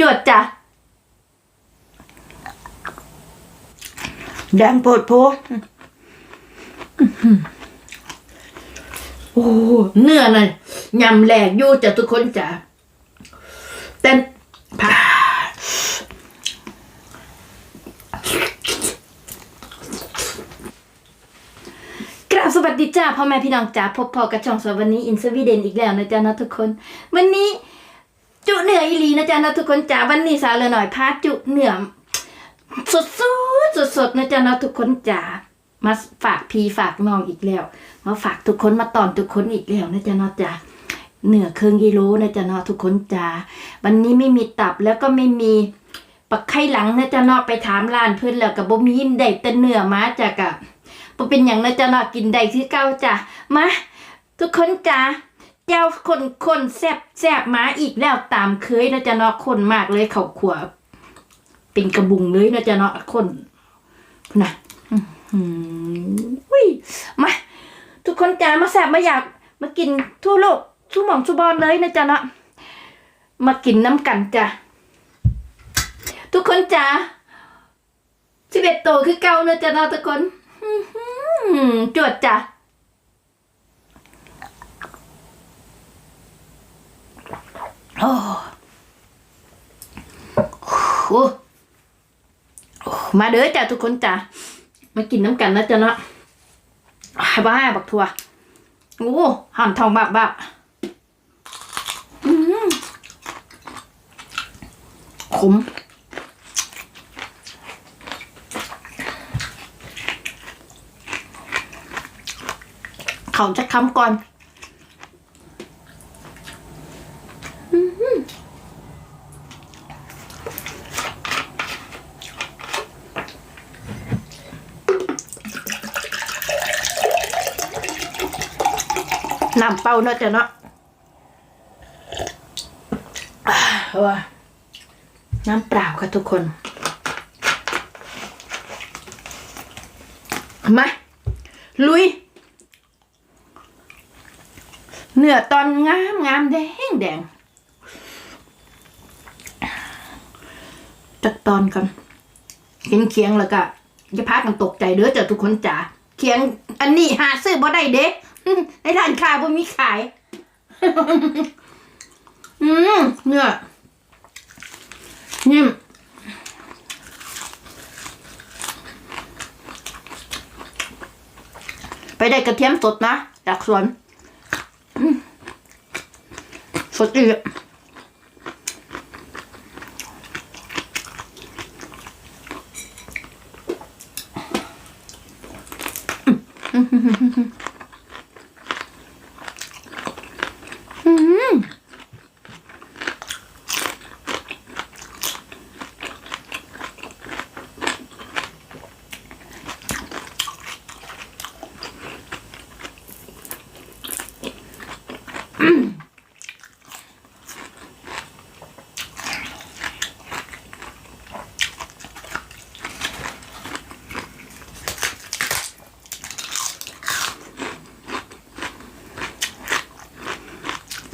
จวดจ้ะ แดงโปดโพโอ้เนื้อน่ะยำแหลกอยู่จ้ะทุกคนจ้ะแต่ผ่ากราบสวัสดีจ้าพ่อแม่พี่น้องจ้าพบพอกับช่องสวันนี้อินสวีเดนอีกแล้วนะจ๊ะนะทุกคน วันนี้ จุเหนืออีหลีนะจ๊ะนะทุกคนจ้าวันนี้สาวเลยหน่อยพาจุเหนือสดสดสดสดนะจ๊ะนะทุกคนจ้ามาฝากพีฝากน้องอีกแล้ว มาฝากทุกคนมาตอนทุกคนอีกแล้วนะจ๊ะนะจ้าเหนือเครื่องกิโลนะจ๊ะนะทุกคนจ้าวันนี้ไม่มีตับแล้วก็ไม่มีปักไข่หลังนะจ๊ะนาะไปถามร้านเพื่อนแล้วกับบ่มีได้แต่เนื้อมาจากอะบ่เป็นอย่างนะจ๊ะนาะกินได้คือเก่าจ้ะมาทุกคนจ้ะ เจ้าคนคนแซบแซบมาอีกแล้วตามเคยนะจ๊ะเนาะคนมากเลยเขาขวบเป็นกระบุงเลยนะจ๊ะเนาะคนนะอืมอุ้ยมาทุกคนจ้ะมาแซบมาอยาก มากินทั่วโลกทั่วหม่องทั่วบอลเลยนะจ๊ะเนาะมากินน้ำกันจ้ะทุกคนจ้ะสิบเอ็ดโตคือเก่านะจ๊ะเนาะทุกคนจวดจ้ะ โอ้โหโอ้มาเด้อจ้ะทุกคนจ้ะมากินน้ำกันนะจ๊ะเนาะอ่าบ้าบักทัวโอ้หั่นทองบักบักขมเขาจะคำก่อน น้ำเปล่าเนาะจ้ะเนาะว่าน้ำเปล่าค่ะทุกคน มา ลุย เนื้อตอนงามงามแดงแดงจัดตอนกันเห็นเคียงแล้วก็อย่าพากันตกใจเด้อจ้ะทุกคนจ๋าเคียงอันนี้หาซื้อบ่ได้เด้ ในร้านค้าบ่มีขาย อืมเนื้อนิ่มไปได้กระเทียมสดนะจากสวนสดอีก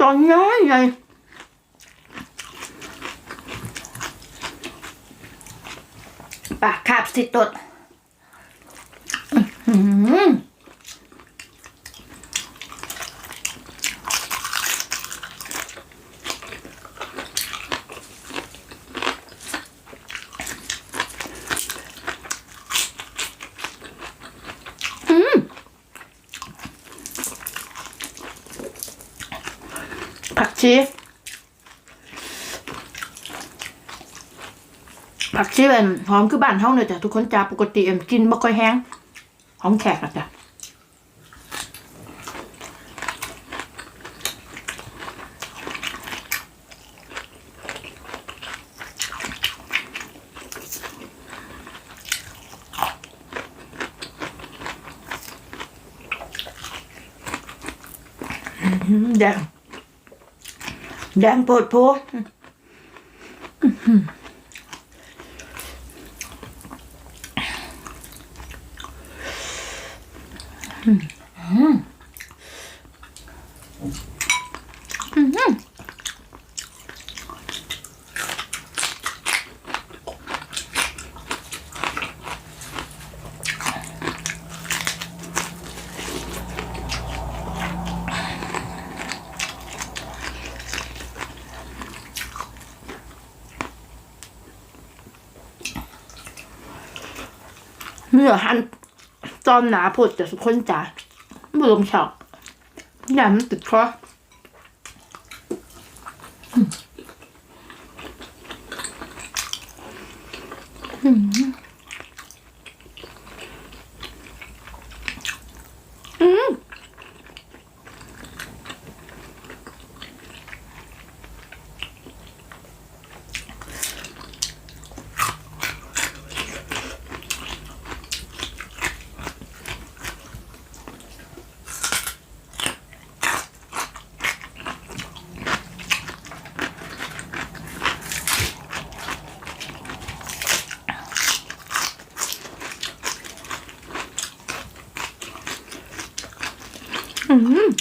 ต อนน้อยใหญ่ปากคาบสิตดอื้อ ชีผักชีเป็นหอมคือบ้านเฮาเนี่ยจ้ะทุกคนจ้าปกติเอ็มกินบ่ค่อยแห้งหอมแขกอะจ้ะอืมแดง แดงโปดโพ เมื่อฮันจอมหนาผดจะสุขคนจ๋าไม่ลมฉอกอย่ามันติดคอ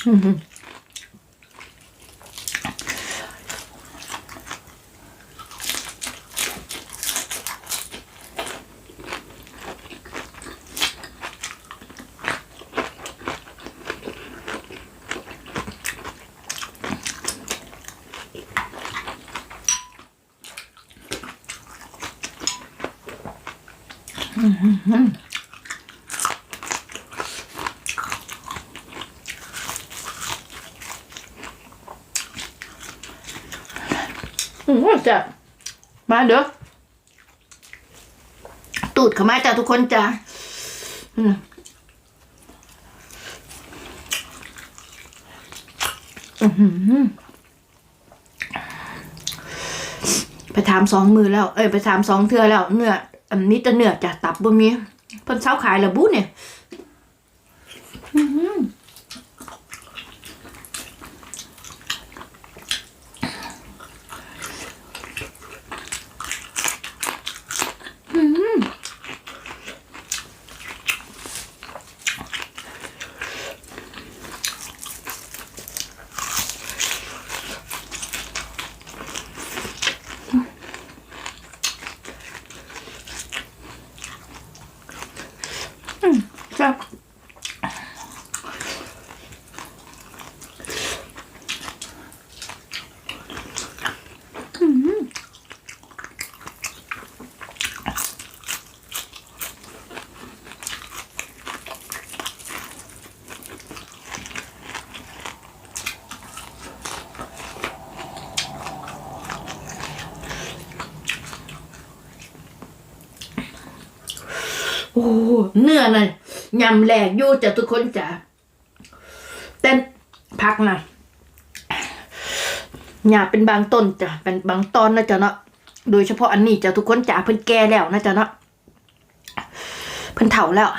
อืม จะมาเด้อตูดเข้ามาจ้ะทุกคนจ้ะไปถามสองมือแล้ว เอ้ยไปถามสองเทือแล้วเนื้ออันนี้จะเนื้อจ้ะตับบ่มีเพิ่นเช้าขายล้วบุเนี่ย จ้ะโอ้เนื้อน่ะยำแหลกยู่จะทุกคนจะแต่พักนะหยาเป็นบางต้นจ้ะเป็นบางตอนนะจ๊ะเนาะโดยเฉพาะอันนี้จ้ะทุกคนจ้ะเพิ่นแก่แล้วนะจ๊ะเนาะเพิ่นเฒ่าแล้ว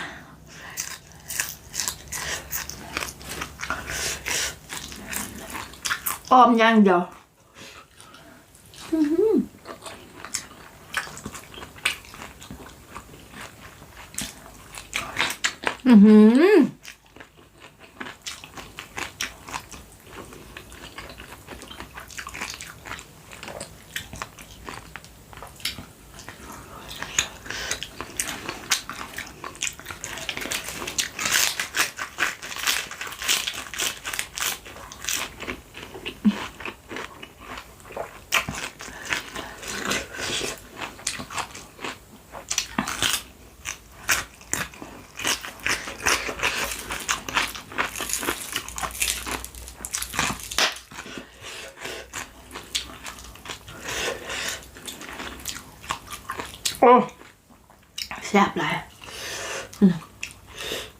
อ้อมย่างเดียว อือ หื โอ้แซ่บหลายอืม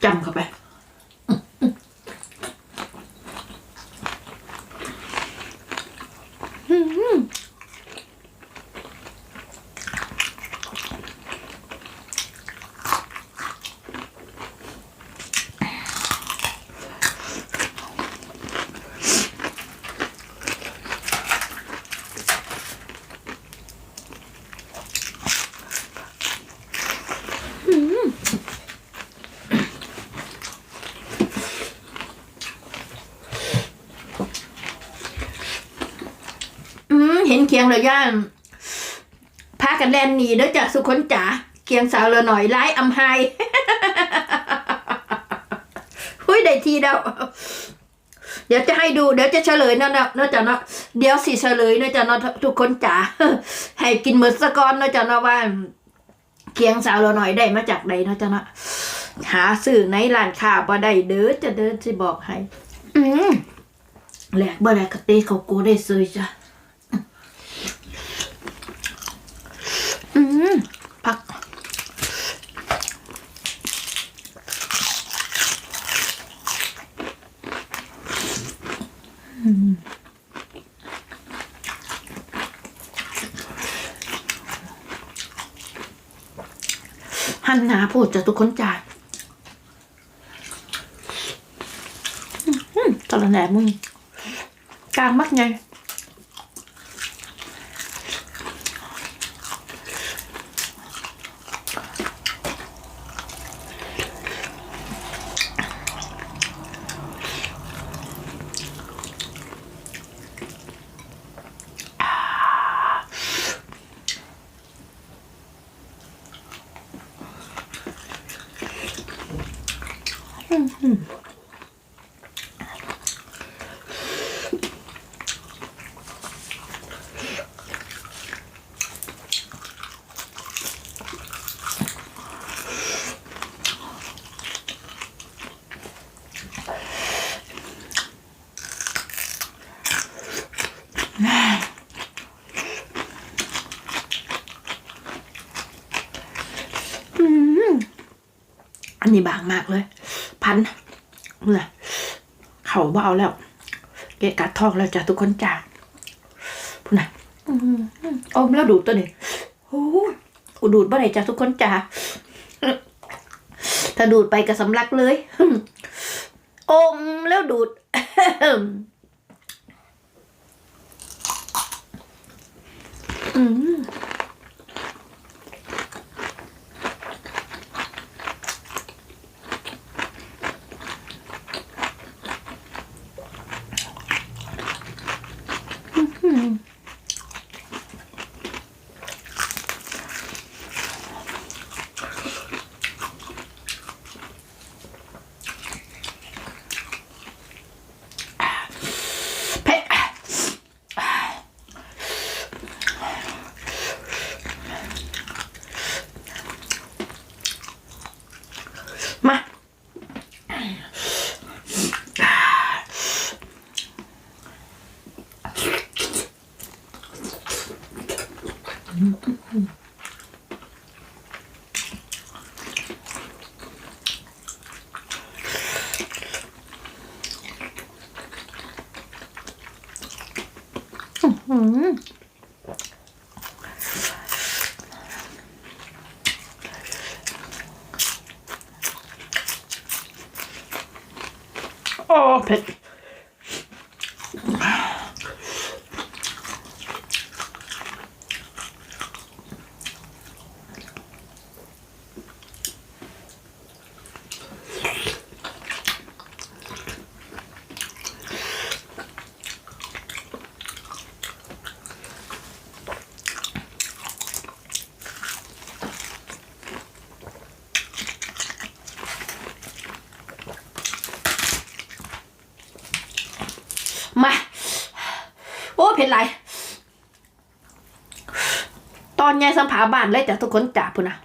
จำเข้าไป อืมเห็นเคี ยงเลยย่านพากันแลนหนีเด้อจากสุคนจ๋าเคียงสาวเลยหน่อยไล่อำไฮหุ้ยได้ทีเดียวเดี๋ยวจะให้ดูเดี๋ยวจะเฉลยเนาะเนาะเนาะจ้ะเนาะเดี๋ยวสิเฉลยเนาะจ้ะเนาะทุกคนจ๋าให้กินเหมือนสะกอนเนาะจ้ะเนาะว่าเคียงสาวเราหน่อยได้มาจากใดเนาะจ้ะเนาะหาซื้อในร้านค้าบ่ได้เด้อจะเดินสิบอกให้ อืมแหลกบ่แหลกกะเตเขาโกได้ซื้อจ้ะอืม ผัก หันหนาพูดจะทุกคนจ่ายตอนแหนมึงกลางมักไง อันนี้บางมากเลย พันเนี่ยเขาเบอาแล้ว เกะกัดทองแล้วจ้ะทุกคนจ้าพูดนะอืมอมแล้วดูดตัวนี้โอ้ยกูดูดบ่ได้จ้ะทุกคนจ้าถ้าดูดไปก็สำลักเลย อมแล้วดูด อืม เผ็ดมา โอ้ มา โอ้เผ็ดไรตอนยายสัมผาบ้านเลยจ้ะทุกคนจ่าพุ่นนะ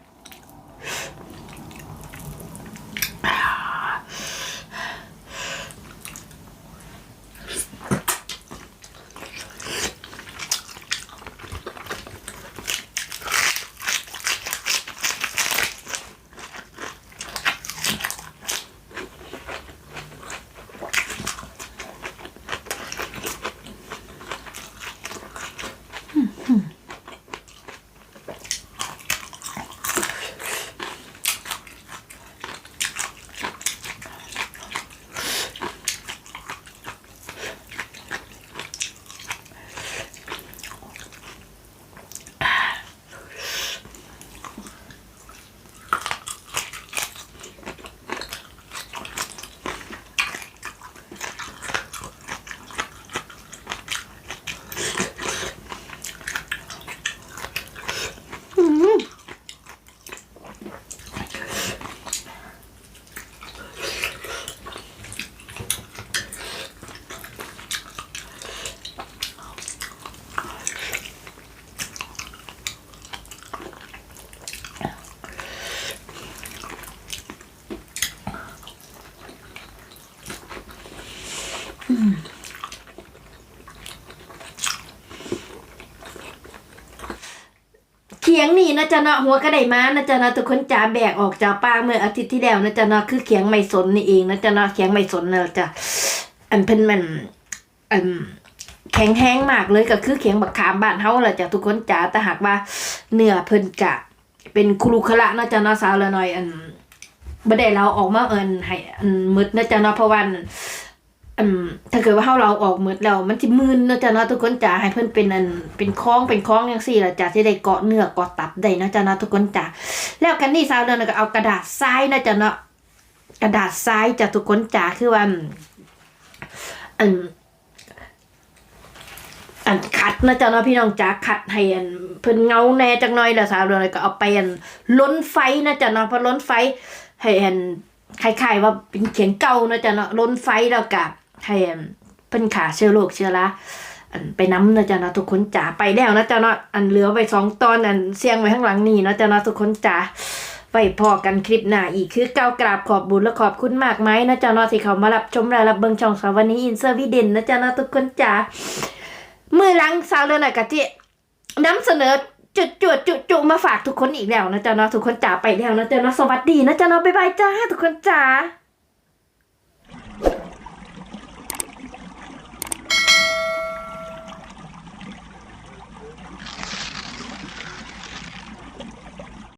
ยงนี่นะจ๊ะเนาะหัวกระได้มานะจ๊ะเนาะทุกคนจ๋าแบกออกจากป่าเมื่ออาทิตย์ที่แล้วนะจ๊ะเนาะคือเขียงไม่สนนี่เองนะจ๊ะเนาะเขียงไม่สนนะจ๊ะอันเพิ่นมันอันแข็งแห้งมากเลยก็คือเขียงบักขามบ้านเฮาแหละจ้ะทุกคนจ๋าแต่หากว่าเนื้อเพิ่นกะ เป็นครุขระนะจ๊ะเนาะสาวละหน่อยอันบ่ได้เราออกมาเอินให้อันมืดนะจ๊ะเนาะเพราะว่า อันถ้าเกิดว่าเฮาเราออกมืดแล้วมันสิมึนนะจ๊ะเนาะทุกคนจ๋าให้เพิ่นเป็นอันเป็นคล้องเป็นคล้องจังซี่ล่ะจ้ะสิได้เกาะเนื้อเกาะตับได้นะจ๊ะเนาะทุกคนจ๋าแล้วกันนี่สาวละหน่อยก็เอากระดาษทรายนะจ๊ะเนาะกระดาษทรายจ้ะทุกคนจ๋าคือว่าอันอันขัดนะจ๊ะเนาะพี่น้องจ๋าขัดให้อันเพิ่นเงาแน่จักหน่อยแล้วสาวเดือนก็เอาไปอันล้นไฟนะจ๊ะเนาะเพอล้นไฟให้อันคล้ายๆว่าเป็นเขียงเก่านะจ๊ะเนาะล้นไฟแล้วก็ ให้อันเพิ่นขาเชื้อโรคเชื้อราอันไปน้ำนะจ๊ะนาะทุกคนจ๋าไปแล้วนะจ๊ะเนาะอันเหลือไว้สองตอนอันเสียงไว้ข้างหลังนี่นะจ๊ะนาะทุกคนจ๋าไว้พอกันคลิปหน้าอีกคือเก้ากราบขอบบุญและขอบคุณมากไหมนะจ๊ะนาะที่เขามารับชมและรับเบิ่งช่องสาววันนี้อินเซอร์วิเดนนะจ๊ะนาะทุกคนจ๋ามือลังสาวเรือนหนกะจินำเสนอจุดจุดจุจุมาฝากทุกคนอีกแล้วนะจ๊ะนาะทุกคนจ๋าไปแล้วนะจ๊ะนาะสวัสดีนะจ๊ะนาะบ๊ายบายจ้าทุกคนจ๋า